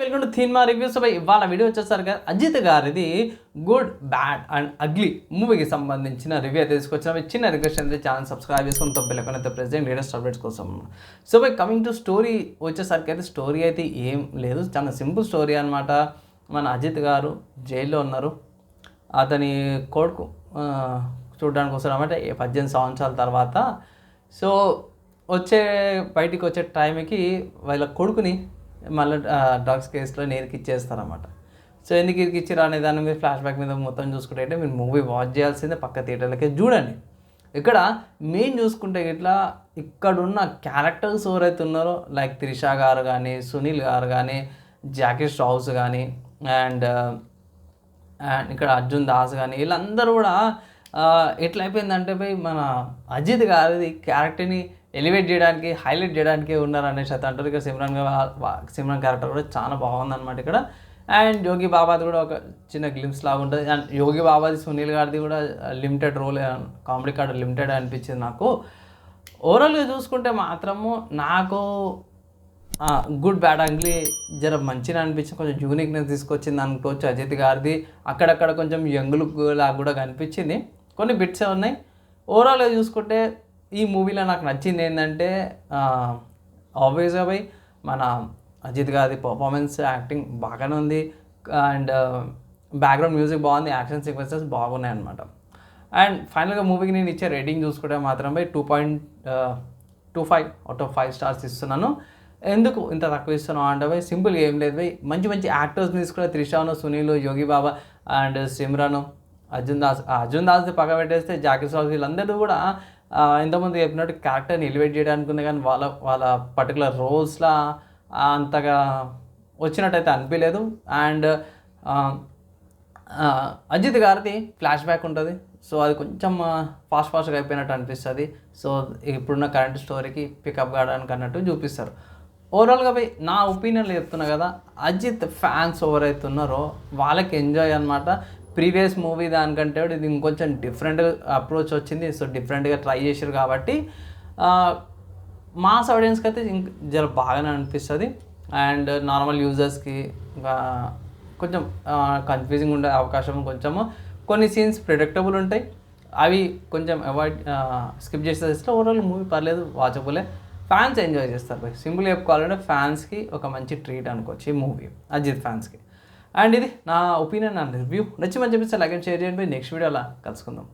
Welcome to థీన్మా reviews by ఇవాళ video వచ్చేసరికి అజిత్ గారిది గుడ్ బ్యాడ్ అండ్ అగ్లీ మూవీకి సంబంధించిన రివ్యూ అయితే తీసుకొచ్చిన చిన్న రిక్వెస్ట్ అయితే ఛానల్ సబ్స్క్రైబ్ చేసుకుని తప్ప అయితే ప్రెసెంట్ లేటెస్ట్ అప్డేట్స్ కోసం. So by coming to story వచ్చేసరికి అయితే స్టోరీ అయితే ఏం లేదు. చాలా సింపుల్ స్టోరీ అనమాట మన అజిత్ గారు జైల్లో ఉన్నారు. అతని కొడుకు చూడడానికి వస్తారు అనమాట పద్దెనిమిది సంవత్సరాల తర్వాత. సో వచ్చే బయటికి వచ్చే టైంకి వాళ్ళ కొడుకుని మళ్ళీ డ్రగ్స్ కేసులో నేర్కిచ్చేస్తారన్నమాట సో ఎందుకు ఇరికిచ్చారు అనే దాని మీద ఫ్లాష్ బ్యాక్ మీద మొత్తం చూసుకుంటే మీరు మూవీ వాచ్ చేయాల్సిందే పక్క థియేటర్లకే చూడండి ఇక్కడ మెయిన్ చూసుకుంటే ఇట్లా ఇక్కడున్న క్యారెక్టర్స్ ఎవరైతే ఉన్నారో లైక్ త్రిష గారు కానీ సునీల్ గారు కానీ జాకీ స్ట్రౌస్ కానీ అండ్ అండ్ ఇక్కడ అర్జున్ దాస్ కానీ వీళ్ళందరూ కూడా ఎట్లయిపోయిందంటే అయిపోయిందంటే పోయి మన అజిత్ గారిది క్యారెక్టర్ని ఎలివేట్ చేయడానికి హైలైట్ చేయడానికి ఉన్నారు అనేసి అయితే అంటారు. ఇక్కడ సిమ్రాన్ గా- సిమ్రాన్ క్యారెక్టర్ కూడా చాలా బాగుందన్నమాట ఇక్కడ. అండ్ యోగి బాబాది కూడా ఒక చిన్న గ్లిమ్స్ లాగా ఉంటుంది. అండ్ యోగి బాబాది సునీల్ గారిది కూడా limited role comedy card limited అనిపించింది నాకు. ఓవరాల్గా చూసుకుంటే మాత్రము నాకు గుడ్ బ్యాడ్ అంగ్లీ జర మంచిగా అనిపించింది. కొంచెం యూనిక్నెస్ తీసుకొచ్చింది అనుకోవచ్చు అజిత్ గారిది. అక్కడక్కడ కొంచెం యంగ్ లుక్ లాగా కూడా కనిపించింది. కొన్ని బిట్సే ఉన్నాయి. ఓవరాల్గా చూసుకుంటే ఈ మూవీలో నాకు నచ్చింది ఏంటంటే ఆబ్వియస్గా పోయి మన అజిత్ గారి పర్ఫార్మెన్స్ యాక్టింగ్ బాగానే ఉంది. అండ్ బ్యాక్గ్రౌండ్ మ్యూజిక్ బాగుంది యాక్షన్ సీక్వెన్సెస్ బాగున్నాయి అనమాట అండ్ ఫైనల్గా మూవీకి నేను ఇచ్చే రేటింగ్ చూసుకుంటే మాత్రం పోయి two point two five out of five stars ఇస్తున్నాను. ఎందుకు ఇంత తక్కువ ఇస్తున్నావు అంటే పోయి సింపుల్ ఏం లేదు పోయి మంచి మంచి యాక్టర్స్ తీసుకుని త్రిషాను సునీల్ యోగి బాబా అండ్ సిమ్రాను అర్జున్ దాస్ అర్జున్ దాస్ని పక్క పెట్టేస్తే జాకీ సాస్ వీళ్ళందరూ కూడా ఇంతకుముందు చెప్పినట్టు క్యారెక్టర్ని ఎలివేట్ చేయడానికి ఉంది కానీ వాళ్ళ వాళ్ళ పర్టికులర్ రోల్స్లో అంతగా వచ్చినట్టయితే అనిపించలేదు అండ్ అజిత్ గారిది ఫ్లాష్ బ్యాక్ ఉంటుంది. సో అది కొంచెం ఫాస్ట్ ఫాస్ట్గా అయిపోయినట్టు అనిపిస్తుంది. సో ఇప్పుడున్న కరెంట్ స్టోరీకి పికప్ కావడానికి అన్నట్టు చూపిస్తారు. ఓవరాల్గా పోయి నా ఒపీనియన్లో చెప్తున్నా కదా అజిత్ ఫ్యాన్స్ ఎవరైతే ఉన్నారో వాళ్ళకి ఎంజాయ్ అనమాట ప్రీవియస్ మూవీ దానికంటే ఇది ఇంకొంచెం డిఫరెంట్ అప్రోచ్ వచ్చింది. సో డిఫరెంట్గా ట్రై చేశారు కాబట్టి మాస్ ఆడియన్స్కి అయితే ఇంకా జర బాగానే అనిపిస్తుంది. అండ్ నార్మల్ యూజర్స్కి ఇంకా కొంచెం కన్ఫ్యూజింగ్ ఉండే అవకాశం కొంచెము. కొన్ని సీన్స్ ప్రిడిక్టబుల్ ఉంటాయి. అవి కొంచెం అవాయిడ్ స్కిప్ చేస్తే ఓవరాల్ మూవీ పర్లేదు వాచబులే ఫ్యాన్స్ ఎంజాయ్ చేస్తారు. బై సింపుల్ చెప్పుకోవాలంటే ఫ్యాన్స్కి ఒక మంచి ట్రీట్ అనుకోవచ్చు ఈ మూవీ అజిత్ ఫ్యాన్స్కి అండ్ ఇది నా ఒపీనియన్ అండ్ రివ్యూ. నచ్చి మంచి చెప్పిస్తే లైక్ అండ్ షేర్ చేయండి. నెక్స్ట్ వీడియోలో కలుసుకుందాం.